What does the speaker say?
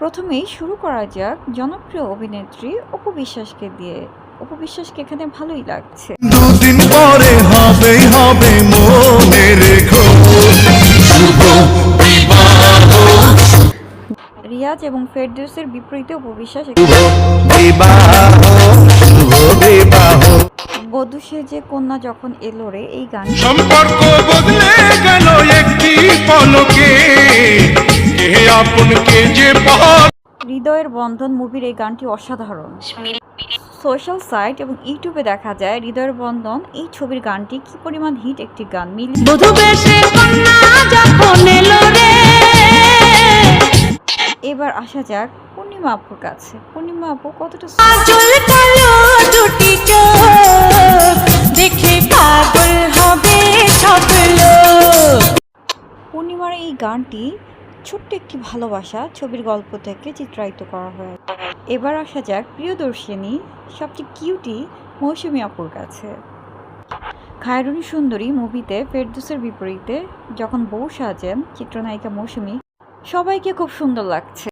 প্রথমেই শুরু করা যাক জনপ্রিয় অভিনেত্রী অপু বিশ্বাসকে দিয়ে। অপু বিশ্বাসকে এখানে ভালোই লাগছে। দুদিন পরে হবে মনে রেখো রিয়াজ এবং ফেরদৌসের বিপরীতে অপু বিশ্বাস বিবাহ। শুভ বিবাহ। বধূ সেজে কন্যা যখন এলো রে এই গান সম্পর্ক বদলে গেল কে যে হৃদয়ের বন্ধন মুভির এই গানটি অসাধারণ। সোশ্যাল সাইট এবং ইউটিউবে দেখা যায় হৃদয়ের বন্ধন এই ছবির গানটি কি পরিমাণ হিট একটি গান? মিলি বধূ বেশে কন্যা যখন এলো রে। এবার আসা যাক পূর্ণিমা আপুর কাছে। পূর্ণিমা আপু কতটা পূর্ণিমার এই গানটি ছোট্ট একটি ভালোবাসা ছবির গল্প থেকে চিত্রায়িত করা হয় এবার আসা যাক প্রিয়দর্শিনী, সবচেয়ে কিউটি মৌসুমী অপুর কাছে। খায়রুনি সুন্দরী মুভিতে ফেরদুসের বিপরীতে যখন বউ সাজেন, চিত্রনায়িকা মৌসুমী, সবাইকে খুব সুন্দর লাগছে।